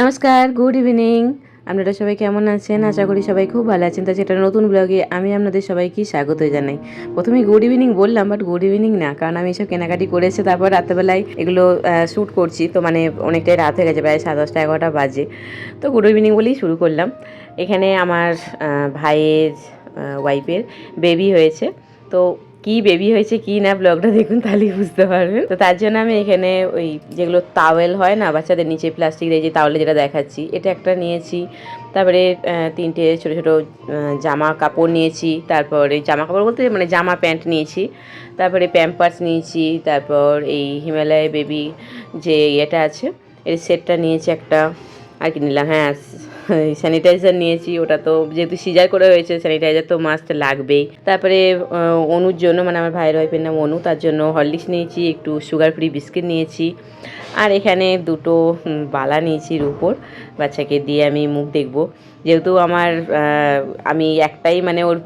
নমস্কার good evening আপনারা সবাই কেমন আছেন? আশা করি সবাই খুব ভালো আছেন। তো সেটা নতুন ব্লগে আমি আপনাদের সবাইকে স্বাগত জানাই। প্রথমে গুড ইভিনিং বললাম বাট গুড ইভিনিং না, কারণ আমি সব কেনাকাটি করেছে তারপর রাত্রেবেলায় এগুলো শ্যুট করছি। তো মানে অনেকটাই রাত হয়ে গেছে, প্রায় সাড়ে দশটা এগারোটা বাজে। তো গুড ইভিনিং বলেই শুরু করলাম। এখানে আমার ভাইয়ের ওয়াইফের বেবি হয়েছে। তো কি বেবি হয়েছে, কি না ব্লগটা দেখুন তাহলেই বুঝতে পারবেন। তো তার জন্য আমি এখানে ওই যেগুলো তাওয়েল হয় না, বাচ্চাদের নিচে প্লাস্টিক দিয়ে যে তাওয়েলে যেটা দেখাচ্ছি, এটা একটা নিয়েছি। তারপরে তিনটে ছোটো ছোটো জামা কাপড় নিয়েছি, তারপরে জামা কাপড় বলতে মানে জামা প্যান্ট নিয়েছি, তারপরে প্যাম্পার্স নিয়েছি, তারপর এই হিমালয় বেবি যে এটা আছে, এর সেটটা নিয়েছি একটা, আর কি নিলাম হ্যাঁ স্যানিটাইজার নিয়েছি, ওটা তো যেহেতু সিজার করে হয়েছে স্যানিটাইজার তো মাস্ট লাগবেই তারপরে অনুর জন্য মানে আমার ভাইয়ের ওয়াইফের নাম অনু, তার জন্য হরলিক্স নিয়েছি, একটু সুগার ফ্রি বিস্কিট নিয়েছি। আর এখানে দুটো বালা নিয়েছি রুপোর, বাচ্চাকে দিয়ে আমি মুখ দেখব। যেহেতু আমার আমি একটাই মানে ওর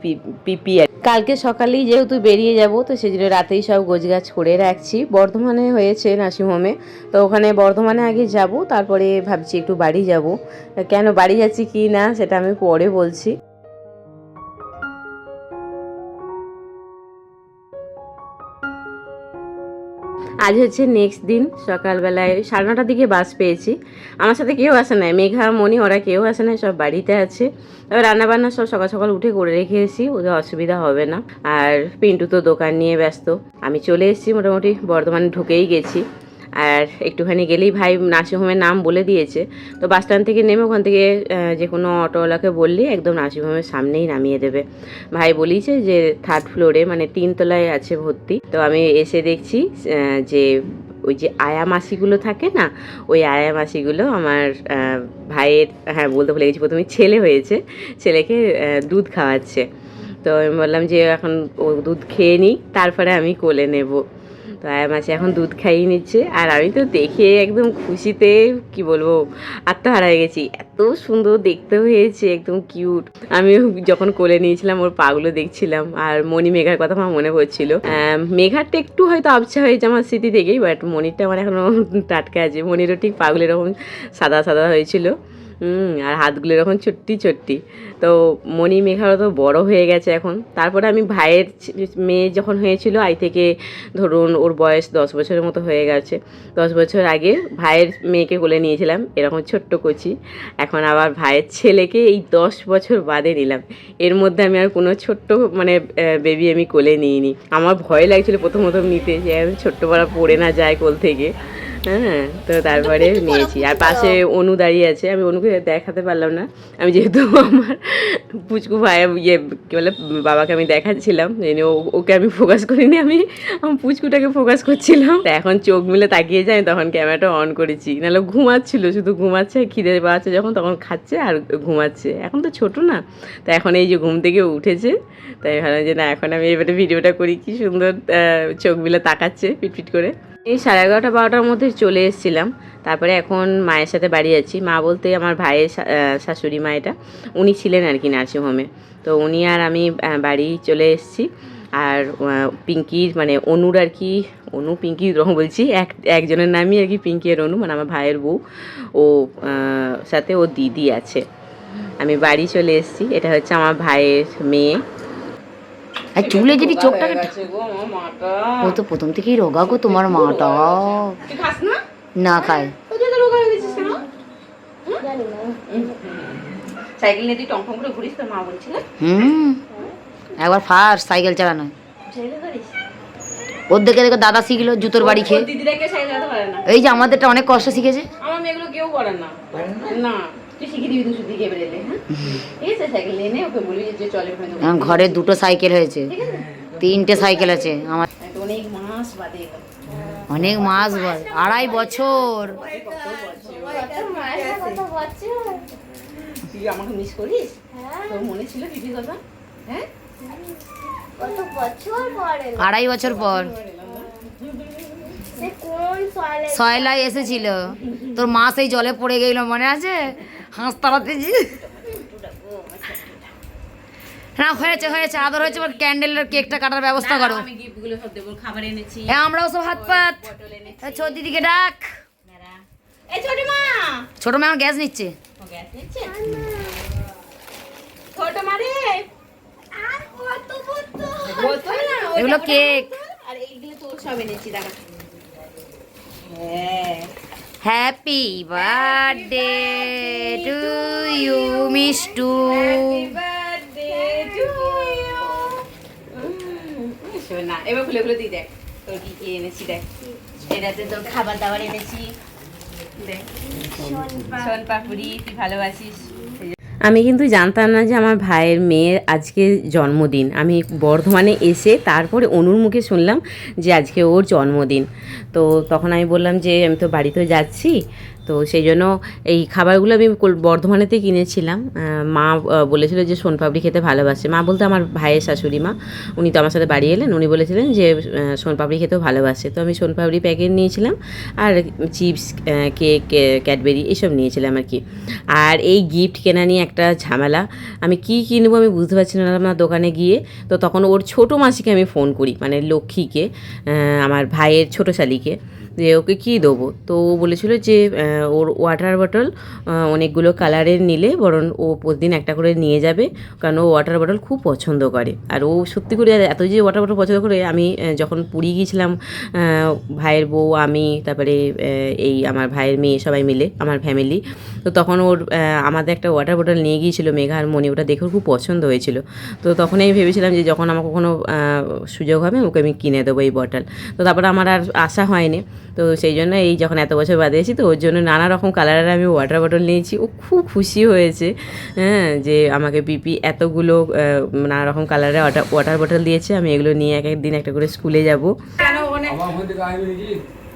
পিপি কালকে সকালেই যেহেতু বেরিয়ে যাব, তো সেজন্য রাতেই সব গোছগাছ করে রাখছি। বর্ধমানে হয়েছে নার্সিংহোমে তো ওখানে বর্ধমানে আগে যাব, তারপরে ভাবছি একটু বাড়ি যাব। কেন বাড়ি যাচ্ছি কি না, সেটা আমি পরে বলছি। আজ হচ্ছে নেক্সট দিন, সকালবেলায় সাড়ে নটার দিকে বাস পেয়েছি। আমার সাথে কেউ আসে নাই, মেঘা মনি ওরা কেউ আসে নাই, সব বাড়িতে আছে। তবে রান্নাবান্না সব সকাল সকাল উঠে করে রেখে এসেছি, ওদের অসুবিধা হবে না। আর পিন্টু তো দোকান নিয়ে ব্যস্ত। আমি চলে এসেছি, মোটামুটি বর্ধমানে ঢুকেই গেছি। আর একটুখানি গেলেই ভাই নার্সিংহোমের নাম বলে দিয়েছে। তো বাস স্ট্যান্ড থেকে নেমে ওখান থেকে যে কোনো অটোওয়ালাকে বললে একদম নার্সিংহোমের সামনেই নামিয়ে দেবে। ভাই বলিছে যে থার্ড ফ্লোরে মানে তিনতলায় আছে ভর্তি। তো আমি এসে দেখছি যে ওই যে আয়া মাসিগুলো থাকে না, ওই আয়া মাসিগুলো আমার ভাইয়ের হ্যাঁ বলতে ভুলে গেছি প্রথমে ছেলে হয়েছে, ছেলেকে দুধ খাওয়াচ্ছে। তো আমি বললাম যে এখন ও দুধ খেয়ে নিই তারপরে আমি কোলে নেব। আয়া মাসি এখন দুধ খাইয়ে নিচ্ছে। আর আমি তো দেখে একদম খুশিতে, কি বলব, আত্মহারা হয়ে গেছি। এত সুন্দর দেখতে হয়েছে, একদম কিউট আমি যখন কোলে নিয়েছিলাম, ওর পাগুলো দেখছিলাম, আর মণি মেঘার কথা আমার মনে পড়ছিল। মেঘারটা একটু হয়তো আবছা হয়েছে আমার স্মৃতি থেকেই বাট মনিরটা আমার এখনও টাটকা আছে। মনিরও ঠিক পাগুলো এরকম সাদা সাদা হয়েছিল। হুম, আর হাতগুলো এরকম ছোট্টি ছোট্টি। তো মণি মেঘারও তো বড় হয়ে গেছে এখন। তারপরে আমি ভাইয়ের মেয়ে যখন হয়েছিল, আই থেকে ধরুন ওর বয়স দশ বছরের মতো হয়ে গেছে। দশ বছর আগে ভাইয়ের মেয়েকে কোলে নিয়েছিলাম, এরকম ছোট্ট কচি। এখন আবার ভাইয়ের ছেলেকে এই দশ বছর বাদে নিলাম। এর মধ্যে আমি আর কোনো ছোট্ট মানে বেবি আমি কোলে নিইনি। আমার ভয় লাগছিল প্রথম প্রথম নিতে যে ছোট্ট পড়ে না যায় কোল থেকে। হ্যাঁ তো তারপরে নিয়েছি। আর পাশে অনু দাঁড়িয়ে আছে আমি অনুকে দেখাতে পারলাম না। আমি যেহেতু আমার পুচকু ভাই ইয়ে কী বলে বাবাকে আমি দেখাচ্ছিলাম ও- ওকে আমি ফোকাস করিনি আমি আমার পুচকুটাকে ফোকাস করছিলাম। তো এখন চোখ মিলে তাকিয়ে যাই তখন ক্যামেরাটা অন করেছি। নাহলে ঘুমাচ্ছিল শুধু ঘুমাচ্ছে খিদে পাচ্ছে যখন তখন খাচ্ছে আর ঘুমাচ্ছে। এখন তো ছোট না তো এখন এই যে ঘুম থেকে উঠেছে তাই ভাবলাম যে না এখন আমি এবারে ভিডিওটা করি কি সুন্দর চোখ মিলে তাকাচ্ছে পিটপিট করে। এই সাড়ে এগারোটা, বারোটার মধ্যে চলে এসেছিলাম। তারপরে এখন মায়ের সাথে বাড়ি যাচ্ছি। মা বলতে আমার ভাইয়ের শাশুড়ি মা এটা। উনি ছিলেন আর কি নার্সিংহোমে। তো উনি আর আমি বাড়ি চলে এসেছি। আর পিঙ্কির মানে অনুর আর কি, অনু, পিঙ্কি রকম বলছি। এক, একজনের নামই আর কি পিঙ্কি আর অনু মানে আমার ভাইয়ের বউ। ও সাথে ও দিদি আছে। আমি বাড়ি চলে এসেছি। এটা হচ্ছে আমার ভাইয়ের মেয়ে। আর চুলে যদি চোখটাকে ও তো প্রথম থেকেই রোগা গো তোমার মাটা না? খায় সাইকেল নিয়ে তুই টংটং করে ঘুরিস তোর মা বলছিল? হুম। একবার ফার্স্ট সাইকেল চালানো। ওর দেখে দেখে দাদা শিখলো জুতোর বাড়ি খেয়ে। এই যে আমাদেরটা অনেক কষ্ট শিখেছে। আমার মেয়েগুলো কেউ করে না? না। দিবি হ্যাঁ? ঠিক আছে সাইকেল নিয়ে ওকে বলবি যে চলে ওখানে ঘরে দুটো সাইকেল হয়েছে। তিনটে সাইকেল আছে আমার। অনেক মাস বাদে অনেক মাস আড়াই বছর। তুই আমাকে মিস করিস? তোর মনে ছিল পিপির কথা হ্যাঁ? কত বছর পরে আড়াই বছর পর। সে কোন সয়লাই এসেছিল। তোর মা সেই জলে পড়ে গেল মনে আছে? হাঁস তাড়াতে যে না হয়েছে হয়েছে আদর হয়েছে এবার ক্যান্ডেলের কেকটা কাটার ব্যবস্থা করো। আমি গিফটগুলো সব দেবো খাবার এনেছি। এ আমরাও সব হাত পাত। ছোট দিদিকে ডাক। এই ছোট মা! ছোট মেয়ে আমার গ্যাস নিচ্ছে। ও গ্যাস নিচ্ছে? ছোট মা রে! আর কত বোতল? বোতল না এগুলো কেক। আর এইগুলো তোর সব এনেছি দেখা হ্যাঁ। Happy birthday to you Mishtu happy birthday to you শোনা এবার খুলে খুলে দিই দেখ তোর কি কি এনেছি দেখ। এটাতে তোর খাবার দাবার এনেছি দেখ। শোন পাপুরি তুই ভালোবাসিস। আমি কিন্তু জানতাম না যে আমার ভাইয়ের মেয়ের আজকে জন্মদিন। আমি বর্ধমানে এসে তারপরে অনুর মুখে শুনলাম যে আজকে ওর জন্মদিন। তো তখন আমি বললাম যে আমি তো বাড়িতে যাচ্ছি তো সেই জন্য এই খাবারগুলো আমি বর্ধমানেতে কিনেছিলাম। মা বলেছিল যে সোনপাপড়ি খেতে ভালোবাসে। মা বলতে আমার ভাইয়ের শাশুড়ি মা, উনি তো আমার সাথে বাড়ি এলেন, উনি বলেছিলেন যে সোনপাপড়ি খেতেও ভালোবাসে। তো আমি সোনপাপড়ি প্যাকেট নিয়েছিলাম আর চিপস কেক ক্যাডবেরি এসব নিয়েছিলাম আর কি। আর এই গিফট কেনা নিয়ে একটা ঝামেলা। আমি কি কিনবো আমি বুঝতে পারছি না। দোকানে গিয়ে তো তখন ওর ছোটো মাসিকে আমি ফোন করি মানে লক্ষ্মীকে আমার ভাইয়ের ছোটো শালিকে। যে ওকে কী দেবো। তো ও বলেছিল যে ওর ওয়াটার বটল অনেকগুলো কালারের নিলে বরং ও প্রতিদিন একটা করে নিয়ে যাবে। কারণ ও ওয়াটার বটল খুব পছন্দ করে। আর ও সত্যি করে এত যে ওয়াটার বটল পছন্দ করে, আমি যখন পুরী গিয়েছিলাম ভাইয়ের বউ, আমি, তারপরে এই আমার ভাইয়ের মেয়ে সবাই মিলে, আমার ফ্যামিলি তো তখন ওর আমাদের একটা ওয়াটার বটল নিয়ে গিয়েছিল মেঘা আর মনি ওটা দেখে খুব পছন্দ হয়েছিল। তো তখন আমি ভেবেছিলাম যে, যখন আমার কখনো সুযোগ হবে, ওকে আমি কিনে দেবো এই বটল তো তারপরে আমার আর আশা হয়নি। তো সেই জন্য এই যখন এত বছর বাদে এসেছি তো ওর জন্য নানা রকম কালারের আমি ওয়াটার বটল নিয়েছি। ও খুব খুশি হয়েছে হ্যাঁ যে আমাকে পিপি এতগুলো নানা রকম কালারের ওয়াটার ওয়াটার বটল দিয়েছে। আমি এগুলো নিয়ে এক এক দিন একটা করে স্কুলে যাব।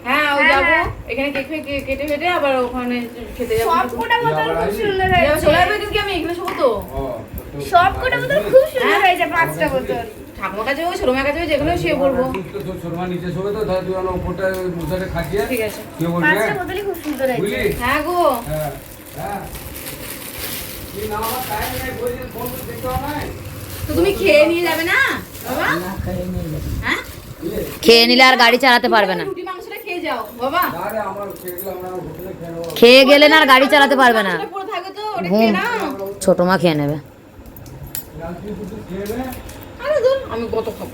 হ্যাঁ ও যাব। এখানে কেক কেটে কেটে আবার ওখানে খেতে যাব। সবকটা বোতল খুব সুন্দর কিন্তু আমি? এগুলো সব তো? ও তো- সবকটা বোতল খুব সুন্দর হয়েছে পাঁচটা বোতল ঠাকুমার কাছে হোক ছোটমার কাছে যেগুলো শুয়ে পড়ব তুই তো তোর শর্মা নিচে শোবে তো তাহলে তুই আমার উপরটা মুসারে খাটিয়ে ঠিক আছে। শুয়ে পড়বি পাঁচটা হ্যাঁ? বোতলই খুব সুন্দর হয়েছে। হ্যাঁ গো। হ্যাঁ হ্যাঁ। তুই না আমার টাইম নেই বলছিস ফোন তো দেখতে হবে। তো তুমি খেয়ে নিয়ে যাবে না বাবা? হ্যাঁ? খেয়ে নিলে আর গাড়ি চালাতে পারবে না। খেয়ে গেলে আমরা হোটেলে খেয়ে নেব। খেয়ে গেলে না আর গাড়ি চালাতে পারবে না। ঘুম ছোট মা খেয়ে নেবে। আরে ধুর আমি কত খাব?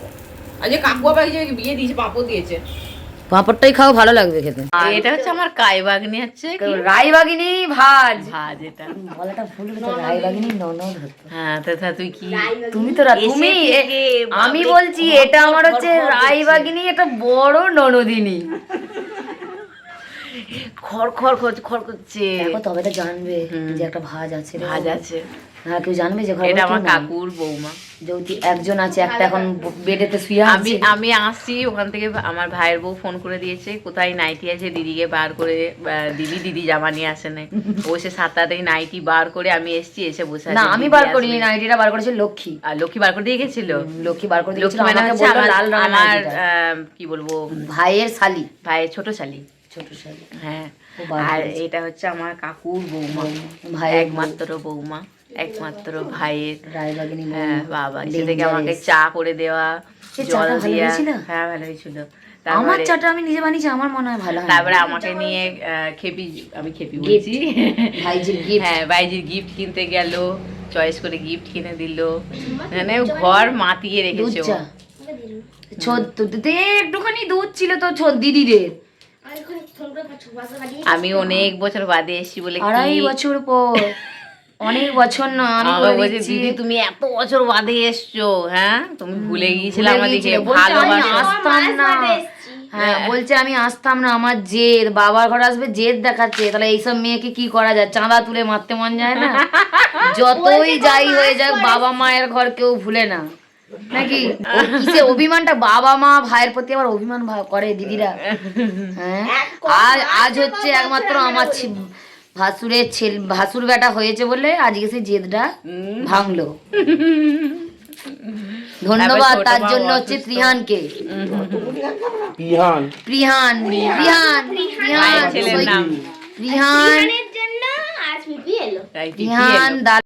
আজ যে কাকু আবার যে বিয়ে দিয়েছে পাপড় দিয়েছে। পাঁপড়টাই খাও ভালো লাগবে খেতে। এটা হচ্ছে আমার কাই বাগনি হচ্ছে রাই বাগিনি ভাজ। ভাজ এটা। বলাটা ভুল হতো রাই বাগিনি ননদ হতো হ্যাঁ তা তুই কি? তুমি তো তুমি আমি বলছি এটা আমার হচ্ছে রাই বাগিনি এটা বড় ননদিনী। খড় খড় খড় খড় করছে। দেখো তবে তো জানবে যে একটা ভাজ আছে ভাজ আছে। হ্যাঁ কেউ জানবে যে এটা আমার কাকুর বৌমা। যৌতি একজন আছে একটা এখন বেডেতে শুয়ে আমি আছে। আমি আসছি ওখান থেকে আমার ভাইয়ের বউ ফোন করে দিয়েছে কোথায় নাইটি আছে দিদিকে বার করে দিদি দিদি জামা নিয়ে আসে নাই। ও সে নাইটি বার করে আমি এসছি এসে বসে না আমি বার। করিনি নাইটিটা বার করেছে লক্ষ্মী। আর লক্ষ্মী বার করে দিয়ে গেছিল? লক্ষ্মী বার করে দিয়েছিল লক্ষ্মী মানে আমাকে বলল আমার লাল রঙের আমার আহ, কি বলব? ভাইয়ের শালি। ভাইয়ের ছোট শালি। ছোট হ্যাঁ আর। এটা হচ্ছে আমার কাকুর বৌমা। ভাইয়ের একমাত্র বৌমা একমাত্র ভাইয়ের। রায় বাগিনি হ্যাঁ বাবা সে থেকে আমাকে চা করে দেওয়া জল হয়েছিল? হ্যাঁ ভালো হয়েছিল আমার চাটা আমি নিজে বানিয়েছি আমার মনে হয় ভালো তারপরে আমাকে নিয়ে আহ, খেপি আমি খেপি বলছি। ভাইজির gift। হ্যাঁ বাইজির গিফট কিনতে গেল চয়েস করে গিফট কিনে দিল। মানে ঘর মাতিয়ে রেখেছে ছোট একটুখানি দুধ ছিল তো ছোট দিদিদের। আমি অনেক বছর বাদে এসেছি বলে আড়াই বছর পর। অনেক বছর না আমি বলছে। দিদি তুমি এত বছর বাদে এসছো হ্যাঁ? তুমি ভুলে গিয়েছিলে আমাদেরকে ভালোবাসা। আসতাম না। হ্যাঁ বলছে আমি আসতাম না আমার জেদ বাবার ঘরে আসবে জেদ দেখাচ্ছে। তাহলে এইসব মেয়েকে কি করা যায়? চাঁদা তুলে মারতে মন যায় না? যতই যাই হয়ে যাক বাবা মায়ের ঘর কেউ ভুলে না। নাকি? কিসে অভিমানটা? বাবা মা ভাইয়ের প্রতি আবার অভিমান করে দিদিরা। হ্যাঁ? আজ আজ হচ্ছে একমাত্র আমার ভাসুরের ছেলে ভাসুর বেটা হয়েছে বলে আজকে সেই জেদটা ভাঙলো। ধন্যবাদ তার জন্য হচ্ছে প্রিহানকে প্রিহান প্রিহান প্রিহান প্রিহান প্রিহান দা